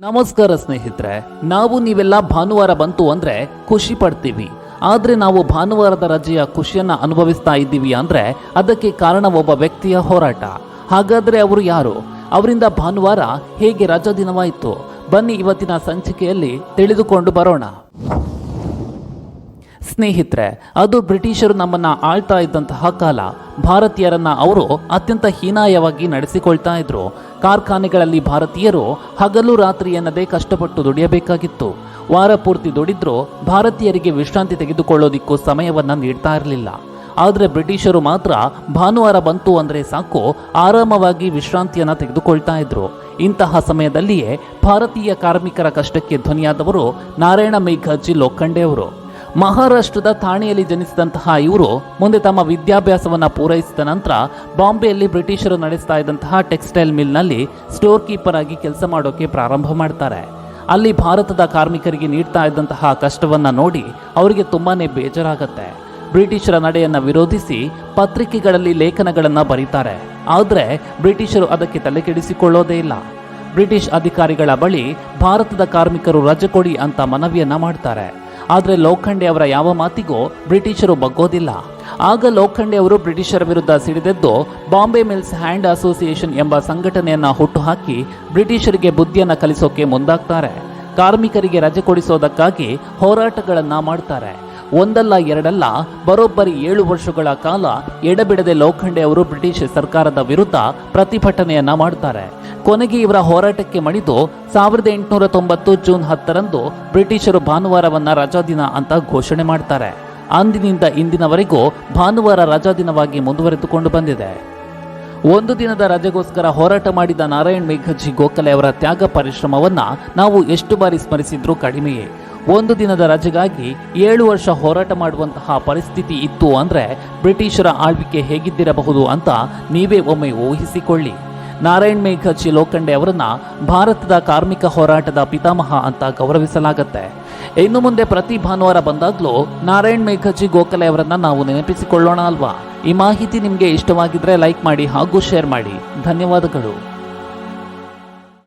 ನಮಸ್ಕಾರ ಸ್ನೇಹಿತರೆ, ನಾವು ನೀವೆಲ್ಲ ಭಾನುವಾರ ಬಂತು ಅಂದ್ರೆ ಖುಷಿ ಪಡ್ತೀವಿ. ಆದ್ರೆ ನಾವು ಭಾನುವಾರದ ರಜೆಯ ಖುಷಿಯನ್ನ ಅನುಭವಿಸ್ತಾ ಇದ್ದೀವಿ ಅಂದ್ರೆ ಅದಕ್ಕೆ ಕಾರಣ ಒಬ್ಬ ವ್ಯಕ್ತಿಯ ಹೋರಾಟ. ಹಾಗಾದ್ರೆ ಅವರು ಯಾರು? ಅವರಿಂದ ಭಾನುವಾರ ಹೇಗೆ ರಜಾ ದಿನವಾಯಿತು? ಬನ್ನಿ ಇವತ್ತಿನ ಸಂಚಿಕೆಯಲ್ಲಿ ತಿಳಿದುಕೊಂಡು ಬರೋಣ. ಸ್ನೇಹಿತರೆ, ಅದು ಬ್ರಿಟಿಷರು ನಮ್ಮನ್ನ ಆಳ್ತಾ ಇದ್ದಂತಹ ಕಾಲ. ಭಾರತೀಯರನ್ನ ಅವರು ಅತ್ಯಂತ ಹೀನಾಯವಾಗಿ ನಡೆಸಿಕೊಳ್ತಾ ಇದ್ರು. ಕಾರ್ಖಾನೆಗಳಲ್ಲಿ ಭಾರತೀಯರು ಹಗಲು ರಾತ್ರಿ ಎನ್ನದೇ ಕಷ್ಟಪಟ್ಟು ದುಡಿಯಬೇಕಾಗಿತ್ತು. ವಾರ ಪೂರ್ತಿ ದುಡಿದ್ರೂ, ಭಾರತೀಯರಿಗೆ ವಿಶ್ರಾಂತಿ ತೆಗೆದುಕೊಳ್ಳೋದಿಕ್ಕೂ ಸಮಯವನ್ನ ನೀಡ್ತಾ ಇರಲಿಲ್ಲ. ಆದರೆ ಬ್ರಿಟಿಷರು ಮಾತ್ರ ಭಾನುವಾರ ಬಂತು ಅಂದ್ರೆ ಸಾಕು, ಆರಾಮವಾಗಿ ವಿಶ್ರಾಂತಿಯನ್ನ ತೆಗೆದುಕೊಳ್ತಾ ಇದ್ರು. ಇಂತಹ ಸಮಯದಲ್ಲಿಯೇ ಭಾರತೀಯ ಕಾರ್ಮಿಕರ ಕಷ್ಟಕ್ಕೆ ಧ್ವನಿಯಾದವರು ನಾರಾಯಣ ಮೇಘಾಜಿ ಲೋಖಂಡೆ ಅವರು. ಮಹಾರಾಷ್ಟ್ರದ ಥಾಣೆಯಲ್ಲಿ ಜನಿಸಿದಂತಹ ಇವರು ಮುಂದೆ ತಮ್ಮ ವಿದ್ಯಾಭ್ಯಾಸವನ್ನು ಪೂರೈಸಿದ ನಂತರ ಬಾಂಬೆಯಲ್ಲಿ ಬ್ರಿಟಿಷರು ನಡೆಸ್ತಾ ಇದ್ದಂತಹ ಟೆಕ್ಸ್ಟೈಲ್ ಮಿಲ್ನಲ್ಲಿ ಸ್ಟೋರ್ ಕೀಪರ್ ಆಗಿ ಕೆಲಸ ಮಾಡೋಕೆ ಪ್ರಾರಂಭ ಮಾಡ್ತಾರೆ. ಅಲ್ಲಿ ಭಾರತದ ಕಾರ್ಮಿಕರಿಗೆ ನೀಡ್ತಾ ಇದ್ದಂತಹ ಕಷ್ಟವನ್ನು ನೋಡಿ ಅವರಿಗೆ ತುಂಬಾ ಬೇಜಾರಾಗತ್ತೆ. ಬ್ರಿಟಿಷರ ನಡೆಯನ್ನು ವಿರೋಧಿಸಿ ಪತ್ರಿಕೆಗಳಲ್ಲಿ ಲೇಖನಗಳನ್ನು ಬರೀತಾರೆ. ಆದರೆ ಬ್ರಿಟಿಷರು ಅದಕ್ಕೆ ತಲೆ ಕೆಡಿಸಿಕೊಳ್ಳೋದೇ ಇಲ್ಲ. ಬ್ರಿಟಿಷ್ ಅಧಿಕಾರಿಗಳ ಬಳಿ ಭಾರತದ ಕಾರ್ಮಿಕರು ರಜೆ ಕೊಡಿ ಅಂತ ಮನವಿಯನ್ನ ಮಾಡ್ತಾರೆ. ಆದರೆ ಲೋಖಂಡೆ ಅವರ ಯಾವ ಮಾತಿಗೂ ಬ್ರಿಟಿಷರು ಬಗ್ಗೋದಿಲ್ಲ. ಆಗ ಲೋಖಂಡೆ ಅವರು ಬ್ರಿಟಿಷರ ವಿರುದ್ಧ ಸಿಡಿದೆದ್ದು ಬಾಂಬೆ ಮಿಲ್ಸ್ ಹ್ಯಾಂಡ್ ಅಸೋಸಿಯೇಷನ್ ಎಂಬ ಸಂಘಟನೆಯನ್ನು ಹುಟ್ಟುಹಾಕಿ ಬ್ರಿಟಿಷರಿಗೆ ಬುದ್ಧಿಯನ್ನು ಕಲಿಸೋಕೆ ಮುಂದಾಗ್ತಾರೆ. ಕಾರ್ಮಿಕರಿಗೆ ರಜೆ ಕೊಡಿಸೋದಕ್ಕಾಗಿ ಹೋರಾಟಗಳನ್ನು ಮಾಡ್ತಾರೆ. ಒಂದಲ್ಲ ಎರಡಲ್ಲ ಬರೋಬ್ಬರಿ ಏಳು ವರ್ಷಗಳ ಕಾಲ ಎಡಬಿಡದೆ ಲೋಖಂಡೆ ಅವರು ಬ್ರಿಟಿಷ್ ಸರ್ಕಾರದ ವಿರುದ್ಧ ಪ್ರತಿಭಟನೆಯನ್ನ ಮಾಡ್ತಾರೆ. ಕೊನೆಗೆ ಇವರ ಹೋರಾಟಕ್ಕೆ ಮಣಿದು ಸಾವಿರದ ಎಂಟುನೂರ ತೊಂಬತ್ತು ಜೂನ್ ಹತ್ತರಂದು ಬ್ರಿಟಿಷರು ಭಾನುವಾರವನ್ನು ರಜಾದಿನ ಅಂತ ಘೋಷಣೆ ಮಾಡ್ತಾರೆ. ಅಂದಿನಿಂದ ಇಂದಿನವರೆಗೂ ಭಾನುವಾರ ರಜಾದಿನವಾಗಿ ಮುಂದುವರೆದುಕೊಂಡು ಬಂದಿದೆ. ಒಂದು ದಿನದ ರಜೆಗೋಸ್ಕರ ಹೋರಾಟ ಮಾಡಿದ ನಾರಾಯಣ್ ಮೇಘಜ್ಜಿ ಗೋಖಲೆ ಅವರ ತ್ಯಾಗ ಪರಿಶ್ರಮವನ್ನ ನಾವು ಎಷ್ಟು ಬಾರಿ ಸ್ಮರಿಸಿದ್ರೂ ಕಡಿಮೆಯೇ. ಒಂದು ದಿನದ ರಜೆಗಾಗಿ ಏಳು ವರ್ಷ ಹೋರಾಟ ಮಾಡುವಂತಹ ಪರಿಸ್ಥಿತಿ ಇತ್ತು ಅಂದ್ರೆ ಬ್ರಿಟಿಷರ ಆಳ್ವಿಕೆ ಹೇಗಿದ್ದಿರಬಹುದು ಅಂತ ನೀವೇ ಒಮ್ಮೆ ಊಹಿಸಿಕೊಳ್ಳಿ. ನಾರಾಯಣ್ ಮೇಘಜಿ ಲೋಖಂಡೆ ಅವರನ್ನ ಭಾರತದ ಕಾರ್ಮಿಕ ಹೋರಾಟದ ಪಿತಾಮಹ ಅಂತ ಗೌರವಿಸಲಾಗುತ್ತೆ. ಇನ್ನು ಮುಂದೆ ಪ್ರತಿ ಭಾನುವಾರ ಬಂದಾಗ್ಲೂ ನಾರಾಯಣ್ ಮೇಘಜಿ ಗೋಖಲೆ ಅವರನ್ನ ನಾವು ನೆನಪಿಸಿಕೊಳ್ಳೋಣ ಅಲ್ವಾ? ಈ ಮಾಹಿತಿ ನಿಮಗೆ ಇಷ್ಟವಾಗಿದ್ರೆ ಲೈಕ್ ಮಾಡಿ ಹಾಗೂ ಶೇರ್ ಮಾಡಿ. ಧನ್ಯವಾದಗಳು.